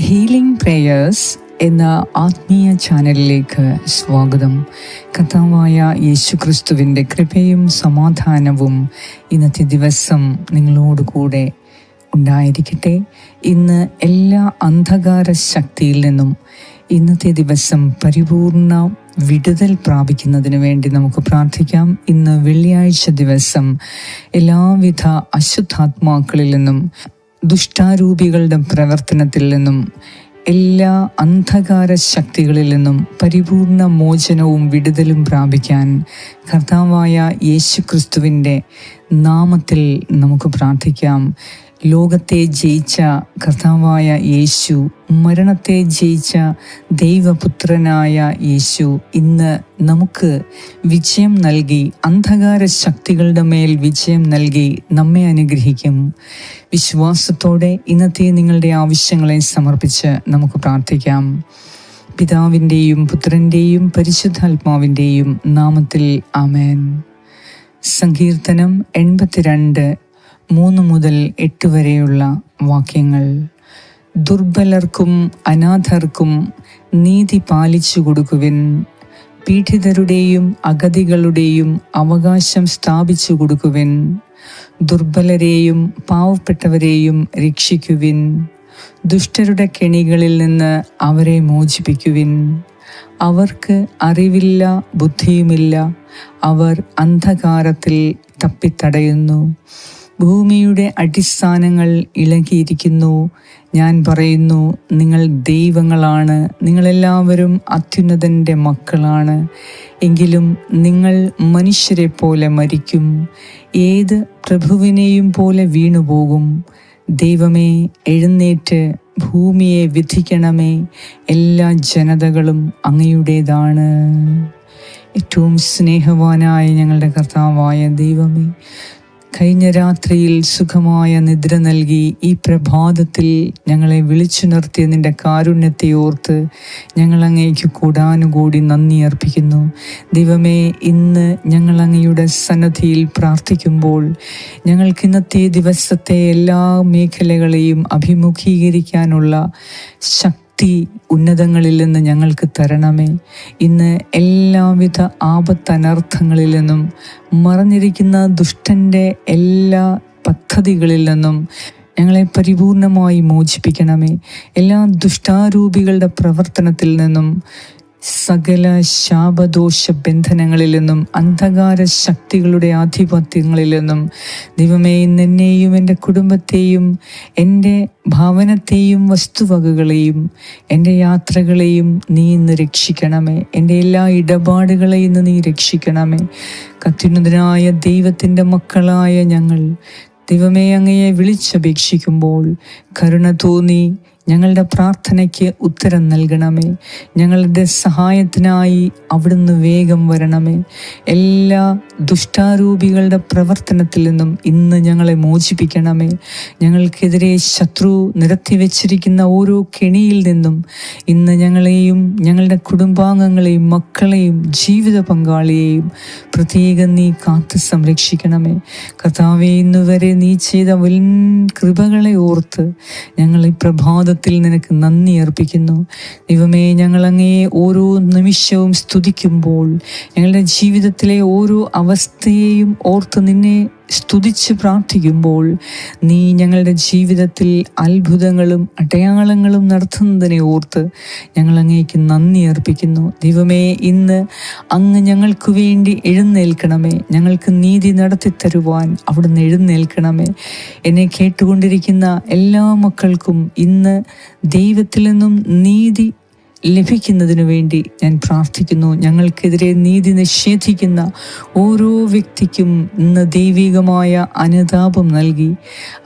Healing prayers എന്ന ആത്മീയ ചാനലിലേക്ക് സ്വാഗതം. കഥാവായ യേശുക്രിസ്തുവിന്റെ കൃപയും സമാധാനവും ഇന്നത്തെ ദിവസം നിങ്ങളോട് കൂടെ ഉണ്ടായിരിക്കട്ടെ. ഇന്ന് എല്ലാ അന്ധകാര ശക്തിയിൽ നിന്നും ഇന്നത്തെ ദിവസം പരിപൂർണ വിടുതൽ പ്രാപിക്കുന്നതിന് വേണ്ടി നമുക്ക് പ്രാർത്ഥിക്കാം. ഇന്ന് വെള്ളിയാഴ്ച ദിവസം എല്ലാവിധ അശുദ്ധാത്മാക്കളിൽ നിന്നും ദുഷ്ടാരൂപികളുടെ പ്രവർത്തനത്തിൽ നിന്നും എല്ലാ അന്ധകാര ശക്തികളിൽ നിന്നും പരിപൂർണ മോചനവും വിടുതലും പ്രാപിക്കാൻ കർത്താവായ യേശു ക്രിസ്തുവിന്റെ നാമത്തിൽ നമുക്ക് പ്രാർത്ഥിക്കാം. ലോകത്തെ ജയിച്ച കർത്താവായ യേശു മരണത്തെ ജയിച്ച ദൈവപുത്രനായ യേശു ഇന്ന് നമുക്ക് വിജയം നൽകി അന്ധകാര ശക്തികളുടെ മേൽ വിജയം നൽകി നമ്മെ അനുഗ്രഹിക്കും. വിശ്വാസത്തോടെ ഇന്നത്തെ നിങ്ങളുടെ ആവശ്യങ്ങളെ സമർപ്പിച്ച് നമുക്ക് പ്രാർത്ഥിക്കാം. പിതാവിന്റെയും പുത്രന്റെയും പരിശുദ്ധാത്മാവിന്റെയും നാമത്തിൽ ആമേൻ. സങ്കീർത്തനം എൺപത്തിരണ്ട് മൂന്ന് മുതൽ എട്ട് വരെയുള്ള വാക്യങ്ങൾ. ദുർബലർക്കും അനാഥർക്കും നീതി പാലിച്ചു കൊടുക്കുവിൻ. പീഡിതരുടെയും അഗതികളുടെയും അവകാശം സ്ഥാപിച്ചു കൊടുക്കുവിൻ. ദുർബലരെയും പാവപ്പെട്ടവരെയും രക്ഷിക്കുവിൻ. ദുഷ്ടരുടെ കെണികളിൽ നിന്ന് അവരെ മോചിപ്പിക്കുവിൻ. അവർക്ക് അറിവില്ല ബുദ്ധിയുമില്ല. അവർ അന്ധകാരത്തിൽ തപ്പിത്തടയുന്നു. ഭൂമിയുടെ അടിസ്ഥാനങ്ങൾ ഇളകിയിരിക്കുന്നു. ഞാൻ പറയുന്നു നിങ്ങൾ ദൈവങ്ങളാണ്. നിങ്ങളെല്ലാവരും അത്യുന്നതന്റെ മക്കളാണ്. എങ്കിലും നിങ്ങൾ മനുഷ്യരെ പോലെ മരിക്കും. ഏത് പ്രഭുവിനെയും പോലെ വീണുപോകും. ദൈവമേ എഴുന്നേറ്റ് ഭൂമിയെ വിധിക്കണമേ. എല്ലാ ജനതകളും അങ്ങയുടേതാണ്. ഏറ്റവും സ്നേഹവാനായ ഞങ്ങളുടെ കർത്താവായ ദൈവമേ കഴിഞ്ഞ രാത്രിയിൽ സുഖമായ നിദ്ര നൽകി ഈ പ്രഭാതത്തിൽ ഞങ്ങളെ വിളിച്ചു നിർത്തിയ നിന്റെ കാരുണ്യത്തെ ഓർത്ത് ഞങ്ങൾ അങ്ങേക്ക് കൂടാനുകൂടി നന്ദി അർപ്പിക്കുന്നു. ദൈവമേ ഇന്ന് ഞങ്ങൾ അങ്ങയുടെ സന്നദ്ധിയിൽ പ്രാർത്ഥിക്കുമ്പോൾ ഞങ്ങൾക്ക് ഇന്നത്തെ ദിവസത്തെ എല്ലാ മേഖലകളെയും അഭിമുഖീകരിക്കാനുള്ള ശക്തി ശക്തി ഉന്നതങ്ങളിൽ നിന്ന് ഞങ്ങൾക്ക് തരണമേ. ഇന്ന് എല്ലാവിധ ആപത്തനർത്ഥങ്ങളിൽ നിന്നും മറഞ്ഞിരിക്കുന്ന ദുഷ്ടന്റെ എല്ലാ പദ്ധതികളിൽ നിന്നും ഞങ്ങളെ പരിപൂർണമായി മോചിപ്പിക്കണമേ. എല്ലാ ദുഷ്ടാരൂപികളുടെ പ്രവർത്തനത്തിൽ നിന്നും സകല ശാപദോഷ ബന്ധനങ്ങളിൽ നിന്നും അന്ധകാര ശക്തികളുടെ ആധിപത്യങ്ങളിൽ നിന്നും ദൈവമേ എന്നെയും എന്റെ കുടുംബത്തെയും എന്റെ ഭവനത്തെയും വസ്തുവകകളെയും എന്റെ യാത്രകളെയും നീ ഇന്ന് രക്ഷിക്കണമേ. എന്റെ എല്ലാ ഇടപാടുകളെയും ഇന്ന് നീ രക്ഷിക്കണമേ. കത്തിനുതിനായ ദൈവത്തിന്റെ മക്കളായ ഞങ്ങൾ ദൈവമേ അങ്ങയെ വിളിച്ചപേക്ഷിക്കുമ്പോൾ കരുണ തോന്നി ഞങ്ങളുടെ പ്രാർത്ഥനയ്ക്ക് ഉത്തരം നൽകണമേ. ഞങ്ങളുടെ സഹായത്തിനായി അവിടുന്ന് വേഗം വരണമേ. എല്ലാ ദുഷ്ടാരൂപികളുടെ പ്രവർത്തനത്തിൽ നിന്നും ഇന്ന് ഞങ്ങളെ മോചിപ്പിക്കണമേ. ഞങ്ങൾക്കെതിരെ ശത്രു നിരത്തി വെച്ചിരിക്കുന്ന ഓരോ കെണിയിൽ നിന്നും ഇന്ന് ഞങ്ങളെയും ഞങ്ങളുടെ കുടുംബാംഗങ്ങളെയും മക്കളെയും ജീവിത പങ്കാളിയെയും പ്രത്യേകം നീ കാത്ത് സംരക്ഷിക്കണമേ. കർത്താവെ ഇന്നുവരെ നീ ചെയ്ത വൻ കൃപകളെ ഓർത്ത് ഞങ്ങൾ ഈ പ്രഭാത നാമത്തിൽ നിനക്ക് നന്ദി അർപ്പിക്കുന്നു. ദൈവമേ ഞങ്ങൾ അങ്ങയെ ഓരോ നിമിഷവും സ്തുതിക്കുമ്പോൾ ഞങ്ങളുടെ ജീവിതത്തിലെ ഓരോ അവസ്ഥയെയും ഓർത്ത് നിന്നെ സ്തുതിച്ച് പ്രാർത്ഥിക്കുമ്പോൾ നീ ഞങ്ങളുടെ ജീവിതത്തിൽ അത്ഭുതങ്ങളും അടയാളങ്ങളും നടത്തുന്നതിനെ ഓർത്ത് ഞങ്ങൾ അങ്ങേക്ക് നന്ദി അർപ്പിക്കുന്നു. ദൈവമേ ഇന്ന് അങ്ങ് ഞങ്ങൾക്ക് വേണ്ടി എഴുന്നേൽക്കണമേ. ഞങ്ങൾക്ക് നീതി നടത്തി തരുവാൻ അവിടുന്ന് എഴുന്നേൽക്കണമേ. എന്നെ കേട്ടുകൊണ്ടിരിക്കുന്ന എല്ലാ മക്കൾക്കും ഇന്ന് ദൈവത്തിൽ നിന്നും നീതി ലഭിക്കുന്നതിന് വേണ്ടി ഞാൻ പ്രാർത്ഥിക്കുന്നു. ഞങ്ങൾക്കെതിരെ നീതി നിഷേധിക്കുന്ന ഓരോ വ്യക്തിക്കും ഇന്ന് ദൈവികമായ അനുതാപം നൽകി.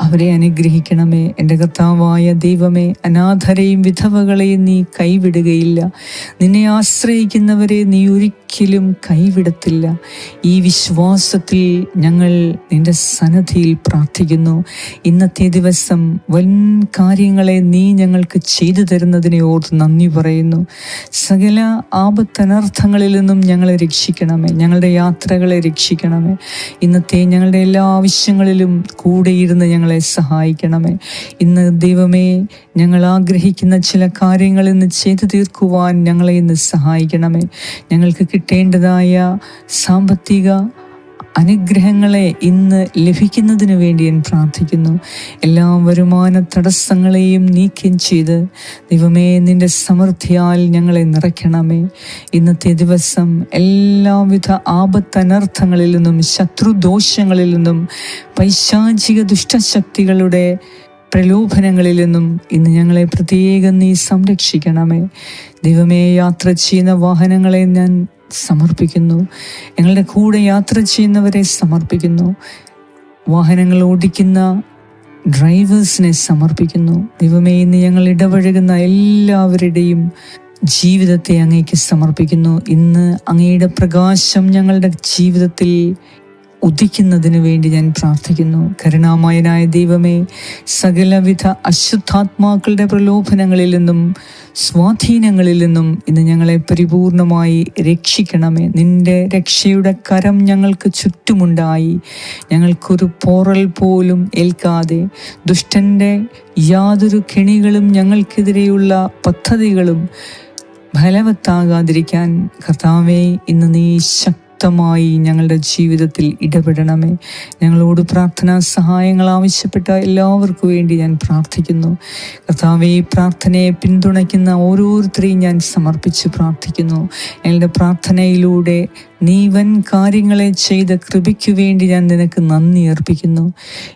അവരെ അനുഗ്രഹിക്കണമേ. എന്റെ കർത്താവായ ദൈവമേ അനാഥരെയും വിധവകളെയും നീ കൈവിടുകയില്ല. നിന്നെ ആശ്രയിക്കുന്നവരെ നീ ഒരിക്കലും കൈവിടത്തില്ല. ഈ വിശ്വാസത്തിൽ ഞങ്ങൾ നിന്റെ സന്നദ്ധിയിൽ പ്രാർത്ഥിക്കുന്നു. ഇന്നത്തെ ദിവസം വൻ കാര്യങ്ങളെ നീ ഞങ്ങൾക്ക് ചെയ്തു തരുന്നതിനെ ഓർത്ത് നന്ദി പറയുന്നു. പറയുന്നു. സകല ആപത്തനർത്ഥങ്ങളിൽ നിന്നും ഞങ്ങളെ രക്ഷിക്കണമേ. ഞങ്ങളുടെ യാത്രകളെ രക്ഷിക്കണമേ. ഇന്നത്തെ ഞങ്ങളുടെ എല്ലാ ആവശ്യങ്ങളിലും കൂടെയിരുന്ന് ഞങ്ങളെ സഹായിക്കണമേ. ഇന്ന് ദൈവമേ ഞങ്ങൾ ആഗ്രഹിക്കുന്ന ചില കാര്യങ്ങൾ ഇന്ന് ചെയ്തു തീർക്കുവാൻ ഞങ്ങളെ ഇന്ന് സഹായിക്കണമേ. ഞങ്ങൾക്ക് കിട്ടേണ്ടതായ സാമ്പത്തിക അനുഗ്രഹങ്ങളെ ഇന്ന് ലഭിക്കുന്നതിന് വേണ്ടി ഞാൻ പ്രാർത്ഥിക്കുന്നു. എല്ലാ വരുമാന തടസ്സങ്ങളെയും നീക്കം ചെയ്ത് ദൈവമേ നിന്റെ സമൃദ്ധിയാൽ ഞങ്ങളെ നിറയ്ക്കണമേ. ഇന്നത്തെ ദിവസം എല്ലാവിധ ആപത്തനർത്ഥങ്ങളിൽ നിന്നും ശത്രുദോഷങ്ങളിൽ നിന്നും പൈശാചിക ദുഷ്ടശക്തികളുടെ പ്രലോഭനങ്ങളിൽ നിന്നും ഇന്ന് ഞങ്ങളെ പ്രത്യേകം നീ സംരക്ഷിക്കണമേ. ദൈവമേ യാത്ര ചെയ്യുന്ന വാഹനങ്ങളെ ഞാൻ സമർപ്പിക്കുന്നു. ഞങ്ങളുടെ കൂടെ യാത്ര ചെയ്യുന്നവരെ സമർപ്പിക്കുന്നു. വാഹനങ്ങൾ ഓടിക്കുന്ന ഡ്രൈവേഴ്സിനെ സമർപ്പിക്കുന്നു. ദൈവമേ ഇന്ന് ഞങ്ങൾ ഇടപഴകുന്ന എല്ലാവരുടെയും ജീവിതത്തെ അങ്ങേക്ക് സമർപ്പിക്കുന്നു. ഇന്ന് അങ്ങയുടെ പ്രകാശം ഞങ്ങളുടെ ജീവിതത്തിൽ ഉദിക്കുന്നതിന് വേണ്ടി ഞാൻ പ്രാർത്ഥിക്കുന്നു. കരുണാമയനായ ദൈവമേ സകലവിധ അശുദ്ധാത്മാക്കളുടെ പ്രലോഭനങ്ങളിൽ നിന്നും സ്വാധീനങ്ങളിൽ നിന്നും ഇന്ന് ഞങ്ങളെ പരിപൂർണമായി രക്ഷിക്കണമേ. നിന്റെ രക്ഷയുടെ കരം ഞങ്ങൾക്ക് ചുറ്റുമുണ്ടായി. ഞങ്ങൾക്കൊരു പോറൽ പോലും ഏൽക്കാതെ. ദുഷ്ടന്റെ യാതൊരു കെണികളും ഞങ്ങൾക്കെതിരെയുള്ള പദ്ധതികളും ഫലവത്താകാതിരിക്കാൻ കർത്താവെ ഇന്ന് നീ ശക്തമായി ഞങ്ങളുടെ ജീവിതത്തിൽ ഇടപെടണമേ. ഞങ്ങളോട് പ്രാർത്ഥനാ സഹായങ്ങൾ ആവശ്യപ്പെട്ട എല്ലാവർക്കും വേണ്ടി ഞാൻ പ്രാർത്ഥിക്കുന്നു. കർത്താവെ ഈ പ്രാർത്ഥനയെ പിന്തുണയ്ക്കുന്ന ഓരോരുത്തരെയും ഞാൻ സമർപ്പിച്ച് പ്രാർത്ഥിക്കുന്നു. ഞങ്ങളുടെ പ്രാർത്ഥനയിലൂടെ നീ വൻ കാര്യങ്ങളെ ചെയ്ത കൃപയ്ക്കു വേണ്ടി ഞാൻ നിനക്ക് നന്ദി അർപ്പിക്കുന്നു.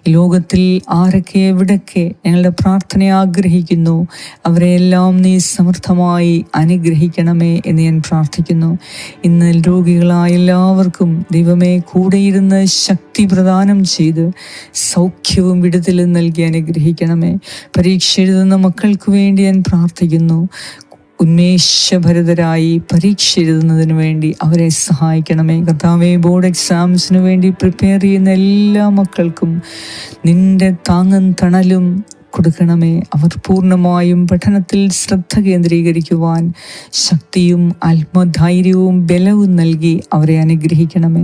ലോകത്തിൽ ആരൊക്കെ എവിടൊക്കെ ഞങ്ങളുടെ പ്രാർത്ഥന ആഗ്രഹിക്കുന്നു അവരെയെല്ലാം നീ സമർത്ഥമായി അനുഗ്രഹിക്കണമേ എന്ന് ഞാൻ പ്രാർത്ഥിക്കുന്നു. ഇന്ന് രോഗികളായ എല്ലാവർക്കും ദൈവമേ കൂടെയിരുന്ന് ശക്തി പ്രദാനം ചെയ്ത് സൗഖ്യവും വിടുതലും നൽകി അനുഗ്രഹിക്കണമേ. പരീക്ഷ എഴുതുന്ന മക്കൾക്ക് വേണ്ടി ഞാൻ പ്രാർത്ഥിക്കുന്നു. ഉന്മേഷഭരിതരായി പരീക്ഷ എഴുതുന്നതിന് വേണ്ടി അവരെ സഹായിക്കണമേ. കർത്താവെ ബോർഡ് എക്സാംസിന് വേണ്ടി പ്രിപ്പയർ ചെയ്യുന്ന എല്ലാ മക്കൾക്കും നിന്റെ താങ്ങും തണലും കൊടുക്കണമേ. അവർ പൂർണമായും പഠനത്തിൽ ശ്രദ്ധ കേന്ദ്രീകരിക്കുവാൻ ശക്തിയും ആത്മധൈര്യവും ബലവും നൽകി അവരെ അനുഗ്രഹിക്കണമേ.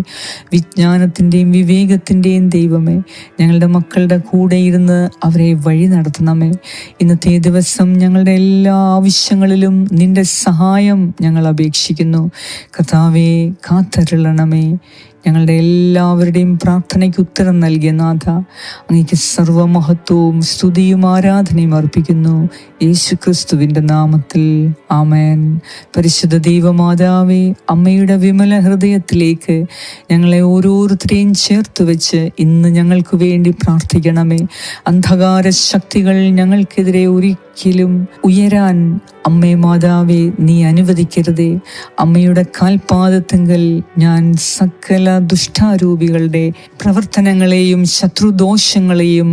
വിജ്ഞാനത്തിന്റെയും വിവേകത്തിന്റെയും ദൈവമേ ഞങ്ങളുടെ മക്കളുടെ കൂടെ ഇരുന്ന് അവരെ വഴി നടത്തണമേ. ഇന്നത്തെ ദിവസം ഞങ്ങളുടെ എല്ലാ ആവശ്യങ്ങളിലും നിന്റെ സഹായം ഞങ്ങൾ അപേക്ഷിക്കുന്നു. കഥാവേ കാത്തരുളണമേ. ഞങ്ങളുടെ എല്ലാവരുടെയും പ്രാർത്ഥനയ്ക്ക് ഉത്തരം നൽകിയ നാഥ അങ്ങേക്ക് സർവമഹത്വവും സ്തുതിയും ആരാധനയും അർപ്പിക്കുന്നു. യേശു ക്രിസ്തുവിന്റെ നാമത്തിൽ. ആമേൻ. പരിശുദ്ധ ദൈവമാതാവേ അമ്മയുടെ വിമല ഹൃദയത്തിലേക്ക് ഞങ്ങളെ ഓരോരുത്തരെയും ചേർത്ത് വെച്ച് ഇന്ന് ഞങ്ങൾക്ക് വേണ്ടി പ്രാർത്ഥിക്കണമേ. അന്ധകാര ശക്തികൾ ഞങ്ങൾക്കെതിരെ ഒരിക്കലും ഉയരാൻ അമ്മേ മാതാവേ നീ അനുവദിക്കരുതേ. അമ്മയുടെ കാൽപാദത്തെങ്കിൽ ഞാൻ സകല ദുഷ്ടാരൂപികളുടെ പ്രവർത്തനങ്ങളെയും ശത്രുദോഷങ്ങളെയും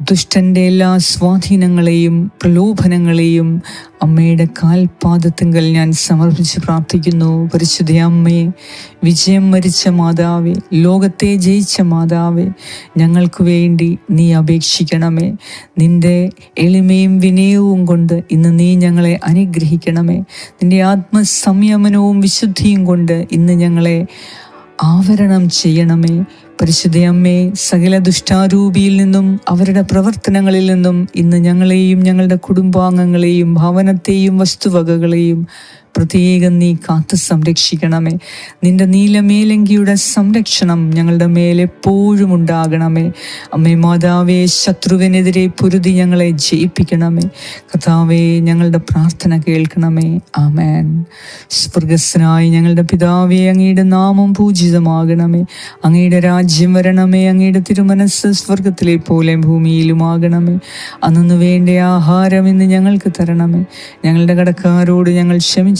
ദുഷ്ടന്റെ എല്ലാ സ്വാധീനങ്ങളെയും പ്രലോഭനങ്ങളെയും അമ്മയുടെ കാൽപാദത്തിങ്കൽ ഞാൻ സമർപ്പിച്ച് പ്രാർത്ഥിക്കുന്നു. പരിശുദ്ധ അമ്മയെ വിജയം മരിച്ച മാതാവേ ലോകത്തെ ജയിച്ച മാതാവേ ഞങ്ങൾക്ക് വേണ്ടി നീ അപേക്ഷിക്കണമേ. നിന്റെ എളിമയും വിനയവും കൊണ്ട് ഇന്ന് നീ ഞങ്ങളെ അനുഗ്രഹിക്കണമേ. നിന്റെ ആത്മസംയമനവും വിശുദ്ധിയും കൊണ്ട് ഇന്ന് ഞങ്ങളെ ആവരണം ചെയ്യണമേ. പരിശുദ്ധയമ്മേ സകല ദുഷ്ടാരൂപിയിൽ നിന്നും അവരുടെ പ്രവർത്തനങ്ങളിൽ നിന്നും ഇന്ന് ഞങ്ങളെയും ഞങ്ങളുടെ കുടുംബാംഗങ്ങളെയും ഭവനത്തെയും വസ്തുവകകളെയും പ്രത്യേകം നീ കാത്തു സംരക്ഷിക്കണമേ. നിന്റെ നീലമേലങ്കിയുടെ സംരക്ഷണം ഞങ്ങളുടെ മേലെപ്പോഴും ഉണ്ടാകണമേ. അമ്മേ മാതാവേ ശത്രുവിനെതിരെ പൊരുതി ഞങ്ങളെ ജയിപ്പിക്കണമേ. കഥാവേ ഞങ്ങളുടെ പ്രാർത്ഥന കേൾക്കണമേ. ആമേൻ. സ്വർഗസ്നായി ഞങ്ങളുടെ പിതാവേ അങ്ങയുടെ നാമം പൂജിതമാകണമേ. അങ്ങയുടെ രാജ്യം വരണമേ. അങ്ങയുടെ തിരുമനസ് സ്വർഗത്തിലെ പോലെ ഭൂമിയിലുമാകണമേ. അന്നു വേണ്ട ആഹാരം ഇന്ന് ഞങ്ങൾക്ക് തരണമേ. ഞങ്ങളുടെ കടക്കാരോട് ഞങ്ങൾ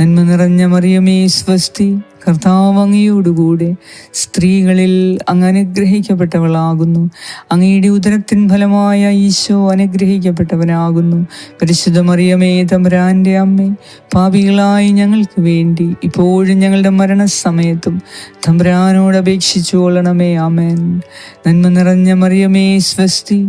നന്മ നിറഞ്ഞ മറിയമേ സ്വസ്തി. കർത്താവ് അങ്ങയോടുകൂടെ സ്ത്രീകളിൽ അങ്ങ് അനുഗ്രഹിക്കപ്പെട്ടവളാകുന്നു. അങ്ങയുടെ ഉദരത്തിൻ ഫലമായ ഈശോ അനുഗ്രഹിക്കപ്പെട്ടവനാകുന്നു. പരിശുദ്ധ മറിയമേ തമരാന്റെ അമ്മേ പാപികളായി ഞങ്ങൾക്ക് വേണ്ടി ഇപ്പോഴും ഞങ്ങളുടെ മരണസമയത്തും തമ്പുരാനോട് അപേക്ഷിച്ചു കൊള്ളണമേ ആമേൻ. നന്മ നിറഞ്ഞ മറിയമേ സ്വസ്തി.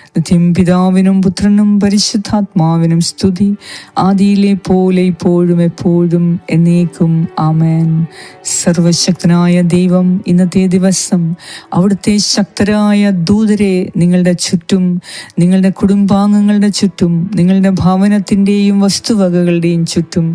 നിത്യം പിതാവിനും പുത്രനും പരിശുദ്ധാത്മാവിനും സ്തുതി. ആദിയിലെ പോലെ ഇപ്പോഴും എപ്പോഴും എന്നേക്കും ആമേൻ. സർവശക്തനായ ദൈവം ഇന്നത്തെ ദിവസം അവിടുത്തെ ശക്തരായ ദൂതരെ നിങ്ങളുടെ ചുറ്റും നിങ്ങളുടെ കുടുംബാംഗങ്ങളുടെ ചുറ്റും നിങ്ങളുടെ ഭവനത്തിന്റെയും വസ്തുവകകളുടെയും ചുറ്റും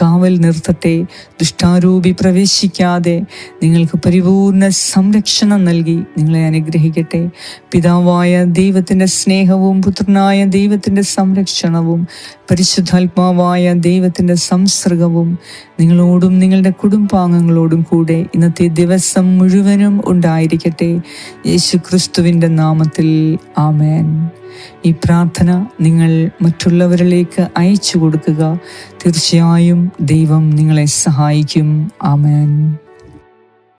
കാവൽ നിർത്തട്ടെ ദുഷ്ടാരൂപി പ്രവേശിക്കാതെ നിങ്ങൾക്ക് പരിപൂർണ സംരക്ഷണം നൽകി നിങ്ങളെ അനുഗ്രഹിക്കട്ടെ. പിതാവായ ദൈവത്തിന്റെ സ്നേഹവും പുത്രനായ ദൈവത്തിന്റെ സംരക്ഷണവും പരിശുദ്ധാത്മാവായ ദൈവത്തിന്റെ സംസർഗവും നിങ്ങളോടും നിങ്ങളുടെ കുടുംബാംഗങ്ങളോടും കൂടെ ഇന്നത്തെ ദിവസം മുഴുവനും ഉണ്ടായിരിക്കട്ടെ. യേശു ക്രിസ്തുവിന്റെ നാമത്തിൽ ആമേൻ. ഈ പ്രാർത്ഥന നിങ്ങൾ മറ്റുള്ളവരിലേക്ക് അയച്ചു കൊടുക്കുക. തീർച്ചയായും ദൈവം നിങ്ങളെ സഹായിക്കും. ആമേൻ.